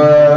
Amen.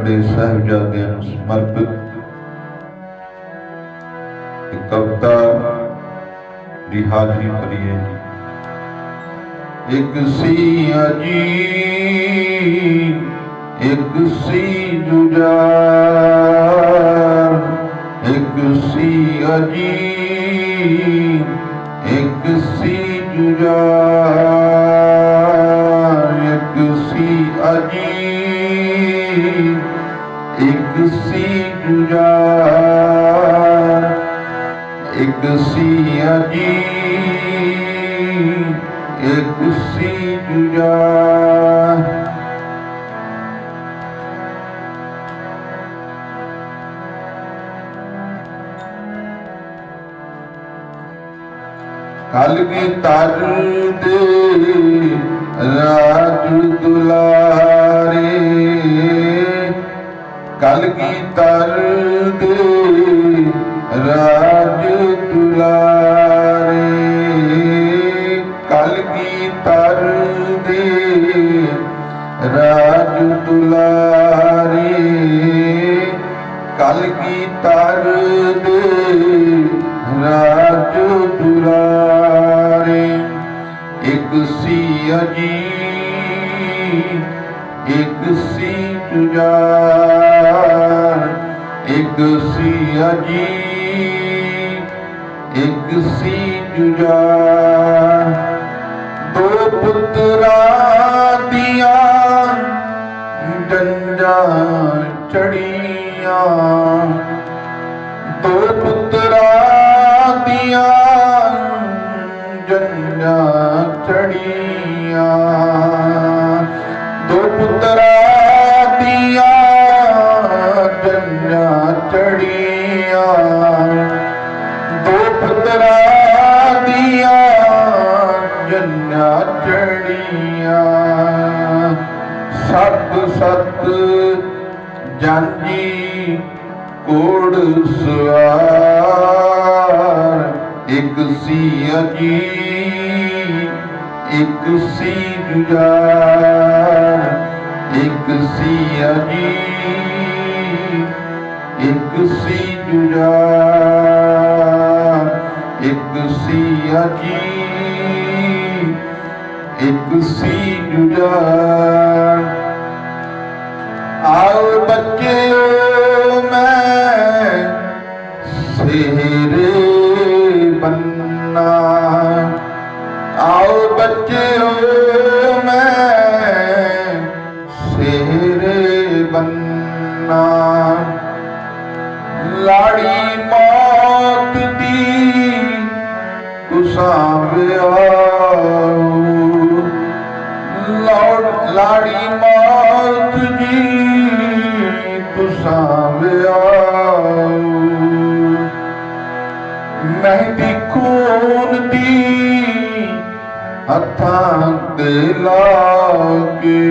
ਵੱਡੇ ਸਾਹਿਬਜ਼ਾਦਿਆਂ ਨੂੰ ਸਮਰਪਿਤ ਕਵਿਤਾ ਦੀ ਹਾਜ਼ਰੀ ਭਰੀਏ ਜੀ। ਇੱਕ ਸੀ ਅਜੀ ਇੱਕ ਸੀ ਜੁਜਾਰ ਇੱਕ ਸੀ ਅਜੀ ਇੱਕ ਸੀ ਜੁਜਾਰ ਕਲ ਕੀ ਤਰ ਦੇ ਰਾਜ ਦੁਲਾਰੇ। ਕਲ ਕੀ ਤਰ ਦੇ ਰਾਜ ਦੁਲਾਰੇ। ਕਲ ਕੀ ਤਰ ਦੇ ਰਾਜ ਦੁਲਾਰੇ। ਕਲ ਕੀ ਤਰ सी अजी सी तुजार एक सी अजी सी तुजार दो पुतां चढ़िया ਜੰਜਾਂ ਚੜੀਆਂ ਦੋ ਪੁੱਤਰਾਂ ਦੀਆਂ ਜੰਜਾਂ ਚੜੀਆਂ ਦੋ ਪੁੱਤਰਾਂ ਦੀਆਂ ਜੰਜਾਂ ਚੜੀਆਂ ਸਤ ਸਤ ਜਾਂਜੀ ਕੋੜ ਸਵਾਰ। ਇੱਕ ਸੀ ਅਜੀ ਇੱਕ ਸੀ ਜੁਜਾਰ ਇੱਕ ਸੀ ਅਜੀ ਇੱਕ ਸੀ ਜੁਜਾਰ ਇੱਕ ਸੀ ਅਜੀ ਇੱਕ ਸੀ ਜੁਜਾਰ ਆਓ ਬੱਚਿਓ, ਮੈਂ ਸਿਹਰੇ ਬੰਨਾ। ਆਓ ਬੱਚਿਓ ਮੈਂ ਸਿਹਰੇ ਬੰਨਾ। ਲਾੜੀ ਮੌਤ ਦੀ ਕੁਸਾਵਿਆ ਲੌੜ ਲਾੜੀ ਮੌਤ ਜੀ ਕੁਸਾਵਿਆ ਮਹਿੰਦੀ ਖੂਨ ਦੀ ਹੱਥਾਂ ਤੇ ਲਾਗੇ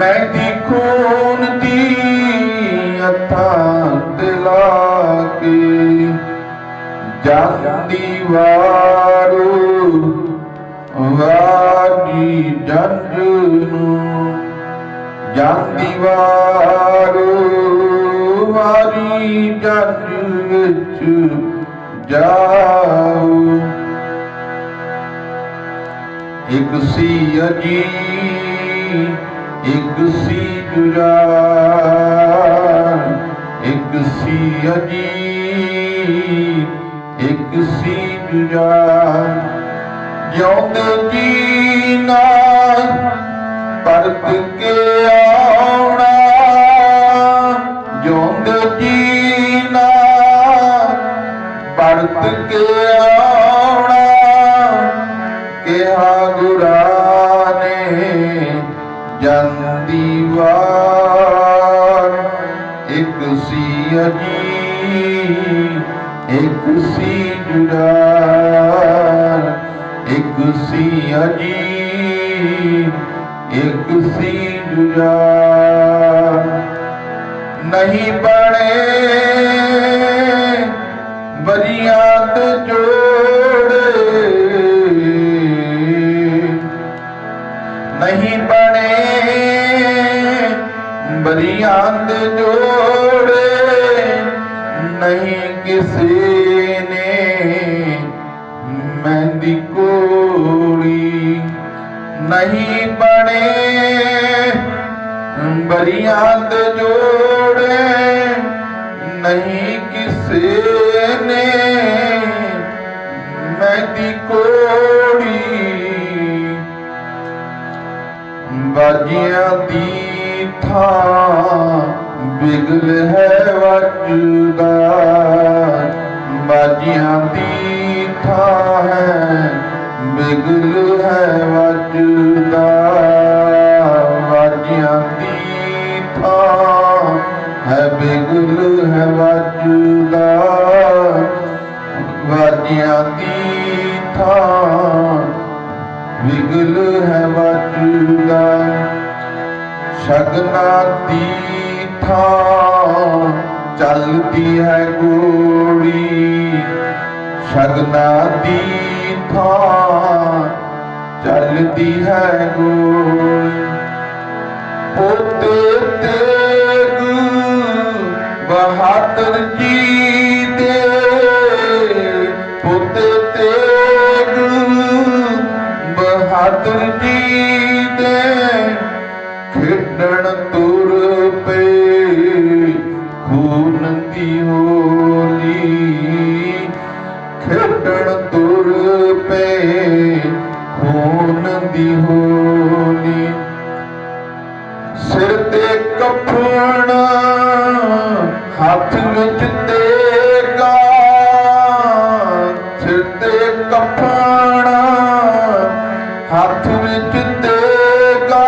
ਮੈਂ ਦੀ ਖੂਨ ਦੀ ਹੱਥਾਂ ਤੇ ਲਾਗੇ ਜਾਂਦੀ ਵਾਰੂ ਵਾਰੀ ਜੰਜ ਨੂੰ ਜਾਂਦੀ ਵਾਰੂ ਵਾਰੀ ਜੰਜ ਵਿੱਚ ਜਾਉ ਇਕ ਸੀ ਅਜੀ ਇਕ ਸੀ ਜੁਰਾ ਇੱਕ ਸੀ ਅਜੀ ਇਕ ਸੀ ਜੁਰਾ ਜਿਉਂਦੇ ਜੀ ਨਾਲ ਪਰਤ ਕੇ ਆਉਣਾ, ਜਿਉਂਦੇ ਜੀ ਨਾਲ ਪਰਤ ਕੇ ਆਉਣਾ। ਕਿਹਾ ਗੁਰਾਂ ਨੇ ਜਾਂਦੀ ਵਾਰ ਇੱਕ ਸੀ ਅਜੀ ਇੱਕ ਸੀ ਜੁੜਾ ਇੱਕ ਸੀ ਅਜੀ ਇੱਕ ਸੀ ਜੁੜਾ ਨਹੀਂ ਬਣੇ ਬਰੀਆਂ ਜੋੜੇ ਨਹੀਂ ਕਿਸੇ ਨੇ, ਮਹਿੰਦੀ ਕੋੜੀ ਨਹੀਂ ਬਣੇ ਬਰੀਆਂ ਦੇ ਜੋੜੇ ਨਹੀਂ ਕਿਸੇ ਨੇ, ਮਹਿੰਦੀ ਕੋੜੀ ਬਾਜੀਆਂ ਦੀ ਥਾਂ ਬਿਗਲ ਹੈ ਵੱਜਦਾ ਬਾਜੀਆਂ ਦੀ ਥਾਂ ਹੈ ਬਿਗਲ ਹੈ ਵੱਜਦਾ ਬਾਜੀਆਂ ਦੀ ਥਾਂ ਹੈ ਬਿਗਲ ਹੈ ਵੱਜਦਾ ਬਾਜੀਆਂ ਦੀ ਥਾਂ ਵਿਗਲ ਹੈ ਵੱਜਦਾ ਸ਼ਗਨਾ ਥਾਂ ਚੱਲਦੀ ਹੈ ਗੋੜੀ ਸ਼ਗਨਾ ਦੀ ਥਾਂ ਚੱਲਦੀ ਹੈ ਗੋੜੀ ਪੋਤੇ ਤੇਗ ਬਹਾਦਰ ਜੀ ਦੇ। ਪੋਤੇ ਤੇਗ ਬਹਾਦਰ ਜੀ ਤੇ ਹੱਥ ਵਿੱਚ ਤੇਗਾ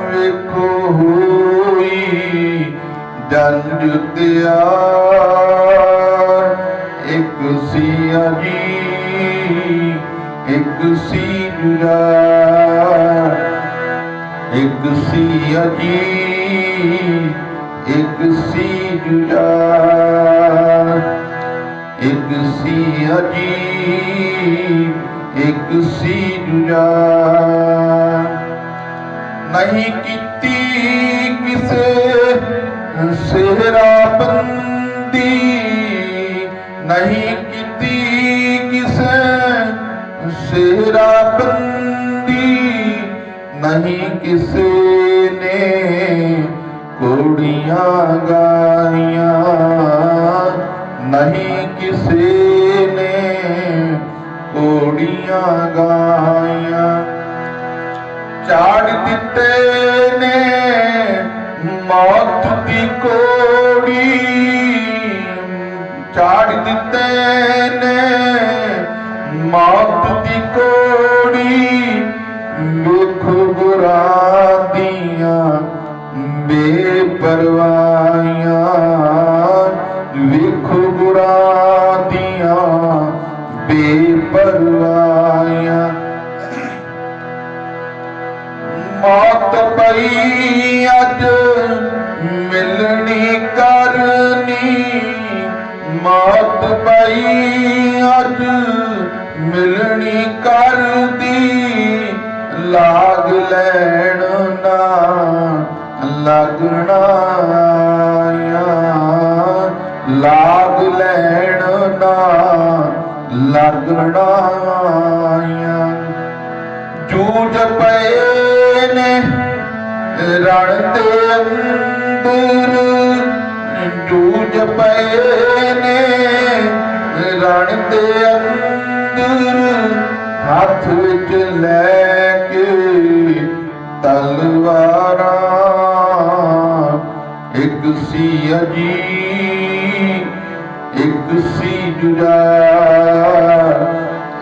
ਵੇਖੋ ਹੋਈ ਜੰਜ ਤਿਆਰ ਇੱਕ ਸੀ ਅਜੀ ਇੱਕ ਸੀ ਜੁਰਾ ਇੱਕ ਸੀ ਅਜੀ ਇੱਕ ਸੀ ਜੁਜਾ ਇੱਕ ਸੀ ਅਜੀ ਇੱਕ ਸੀ ਜੁਜਾ ਨਹੀਂ ਕੀਤੀ ਕਿਸੇ ਸਿਹਰਾ ਬੰਦੀ, ਨਹੀਂ ਕੀਤੀ ਕਿਸੇ ਸਿਹਰਾ ਬੰਦੀ, ਨਹੀਂ ਕਿਸੇ ਨੇ ਕੋੜੀਆਂ ਗਾਈਆਂ, ਨਹੀਂ ਕਿਸੇ ਨੇ ਕੋੜੀਆਂ ਗਾਈਆਂ। ਝਾੜ ਦਿੱਤੇ ਨੇ ਮੌਤ ਦੀ ਕੋੜੀ। ਝਾੜ ਦਿੱਤੇ ਨੇ ਮੌਤ ਦੀ ਕੋੜੀ। ਵੇਖੋ ਬੁਰਾ ਦੀਆਂ ਬੇਪਰਵਾਹੀਆਂ। ਮੌਤ ਪਈ ਅੱਜ ਮਿਲਣੀ ਕਰਨੀ। ਮੌਤ ਪਈ ਅੱਜ ਮਿਲਣੀ ਕਰਦੀ। ਲਾਗ ਲੈਣ ਨਾ, ਲੱਗਣਾ ਲਾਗ ਲੈਣ ਨਾ, ਲੱਗਣਾ ਜੂਝ ਪਏ ਰਣ ਦੇ ਅੰਦਰ ਜੂਝ ਪਏ ਨੇ ਰਣ ਦੇ ਅੰਦਰ ਹੱਥ ਵਿੱਚ ਲੈ ਕੇ ਤਲਵਾਰਾਂ ਇੱਕ ਸੀ ਅਜੀ ਇੱਕ ਸੀ ਜੁਦਾ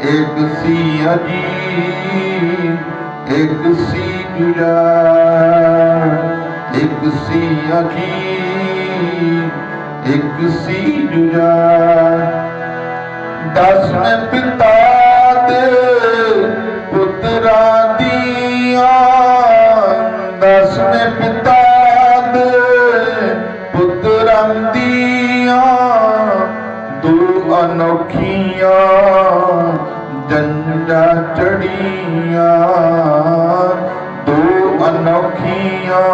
ਇੱਕ ਸੀ ਅਜੀ ਇੱਕ ਸੀ ਜੁਦਾ سي اکي هڪ سي داس پتا پتر داسي پتا پتر دو اوکان چڙهيا دو انوکيا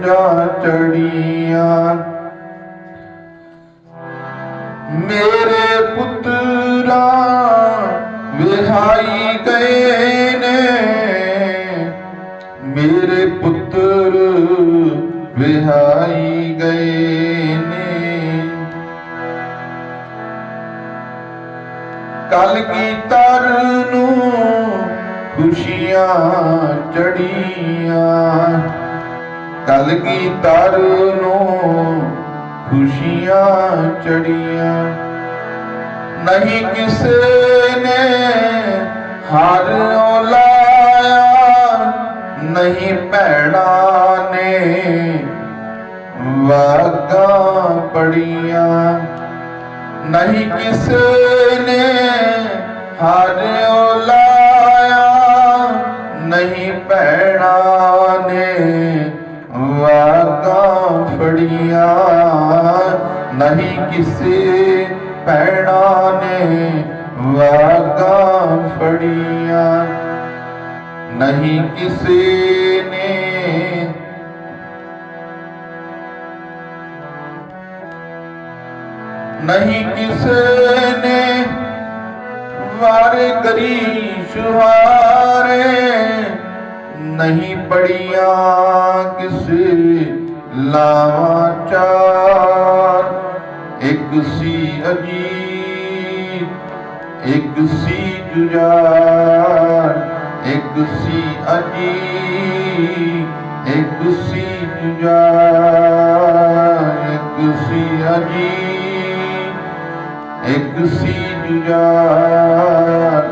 ਜੰਜਾ ਚੜੀਆਂ। ਮੇਰੇ ਪੁੱਤਰਾ, ਵਿਹਾਈ ਗਏ ਨੇ। ਮੇਰੇ ਪੁੱਤਰ, ਵਿਹਾਈ ਗਏ ਨੇ। ਕਲ ਕੀ ਤਰ ਨੂੰ ਖੁਸ਼ੀਆਂ ਚੜੀਆਂ। ਕਲਗੀ ਤਰ ਨੂੰ ਖੁਸ਼ੀਆਂ ਚੜੀਆਂ? ਨਹੀਂ ਕਿਸੇ ਨੇ ਹਾਰ ਲਾਇਆ, ਨਹੀਂ ਭੈਣਾ ਨੇ ਵਾਗਾ ਪੜੀਆਂ। ਨਹੀਂ ਕਿਸੇ ਨੇ ਹਾਰ ਲਾਇਆ, ਨਹੀਂ ਭੈਣ ਫੜੀਆਂ ਨਹੀਂ ਕਿਸੇ ਭੈਣਾ ਨੇ ਵਾਗਾ ਫੜੀਆਂ ਨਹੀਂ ਕਿਸੇ ਨੇ ਨਹੀਂ ਕਿਸੇ ਨੇ ਵਾਰੇ ਕਰੀ ਸੁਹਾਰੇ ਨਹੀਂ ਪੜੀਆਂ लाचार एक सी अजीब एक सी जुजार एक सी अजीब एक सी जुजार एक सी अजीब एक सी जुजार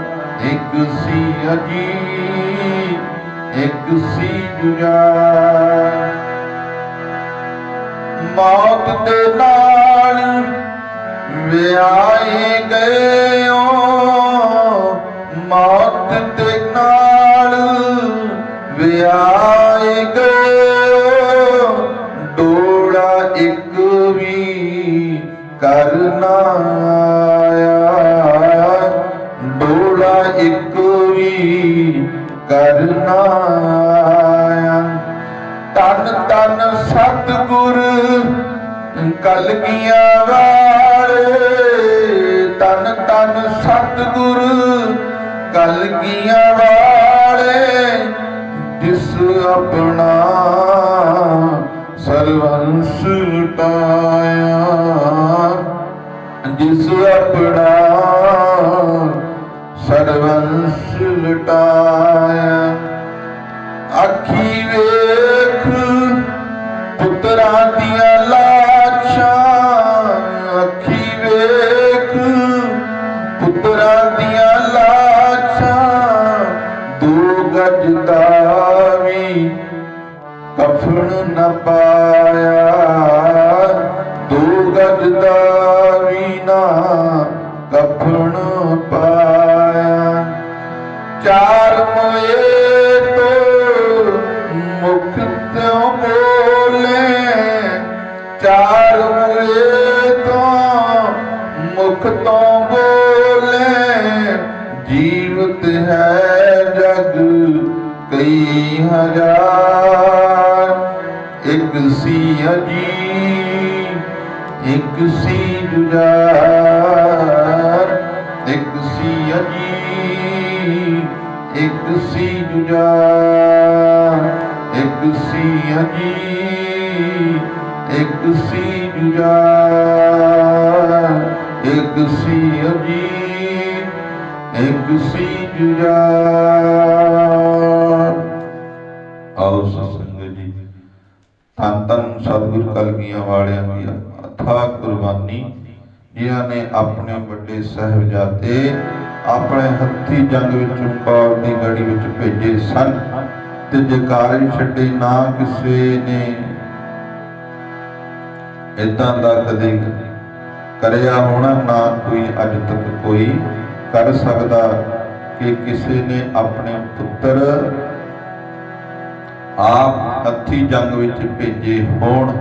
एक सी अजीब एक सी जुजार ਮੌਤ ਦੇ ਨਾਲ ਵਿਆਹੇ ਗਏ ਓ ਮੌਤ ਦੇ ਨਾਲ ਵਿਆਹੇ ਗਏ ਓ ਡੋਲਾ ਇੱਕ ਵੀ ਕਰਨਾ ਆਇਆ। ਡੋਲਾ ਇੱਕ ਵੀ ਕਰਨਾ ਆਇਆ। ਤਨ ਤਨ ਸਤਿਗੁਰ ਕਲਗੀਆਂ ਵਾਲੇ ਤਨ ਤਨ ਸਤਿਗੁਰ ਕਲਗੀਆਂ ਵਾਲੇ, ਜਿਸ ਆਪਣਾ ਸਰਵੰਸ ਲੁਟਾਇਆ, ਜਿਸ ਆਪਣਾ ਸਰਵੰਸ ਲੁਟਾਇਆ। ਅੱਖੀ ਵੇਖ ਪੁੱਤਰਾਂ ਦੀਆਂ ਵੀ ਨਾ ਕਫਨ ਪਾਇਆ ਚਾਰ ਮੋਏ ਤੋਂ ਮੁਖ ਤੋਂ ਬੋਲੇ ਚਾਰ ਮੋਏ ਤੋਂ ਮੁਖ ਤੋਂ ਬੋਲੇ ਜੀਵਤ ਹੈ ਜਗ ਕਈ ਜੁਝਾਰ। ਇੱਕ ਸੀ ਅਜੀ ਇੱਕ ਸੀ ਜੁਝਾਰ। ਇੱਕ ਸੀ ਅਜੀ ਇੱਕ ਸੀ ਜੁਝਾਰ। ਇੱਕ ਸੀ ਅਜੀ ਇੱਕ ਸੀ ਜੁਝਾਰ। ਆਓ ਸਤਿ ਸੰਗਤ ਜੀ ਤਨ ਤਨ ਸਤਿਗੁਰ ਕਲਗੀਆਂ ਵਾਲਿਆ ਜਿਨ੍ਹਾਂ ਨੇ ਆਪਣੇ ਵੱਡੇ ਸਾਹਿਬਜ਼ਾਦੇ ਆਪਣੇ ਹੱਥੀ ਜੰਗ ਵਿੱਚ ਚਮਕੌਰ ਦੀ ਗੜੀ ਵਿੱਚ ਭੇਜੇ ਸਨ ਤੇ ਜਕਾਰੇ ਛੱਡੇ ਨਾ ਕਿਸੇ ਨੇ। ਇਦਾਂ ਦਾ ਕਦੇ ਕਰਿਆ ਹੋਣਾ ਨਾ ਕੋਈ ਅੱਜ ਤੱਕ ਕੋਈ ਕਰ ਸਕਦਾ ਕਿ ਕਿਸੇ ਨੇ ਆਪਣੇ ਪੁੱਤਰ ਆਪ ਹੱਥੀ ਜੰਗ ਵਿੱਚ ਭੇਜੇ ਹੋਣ।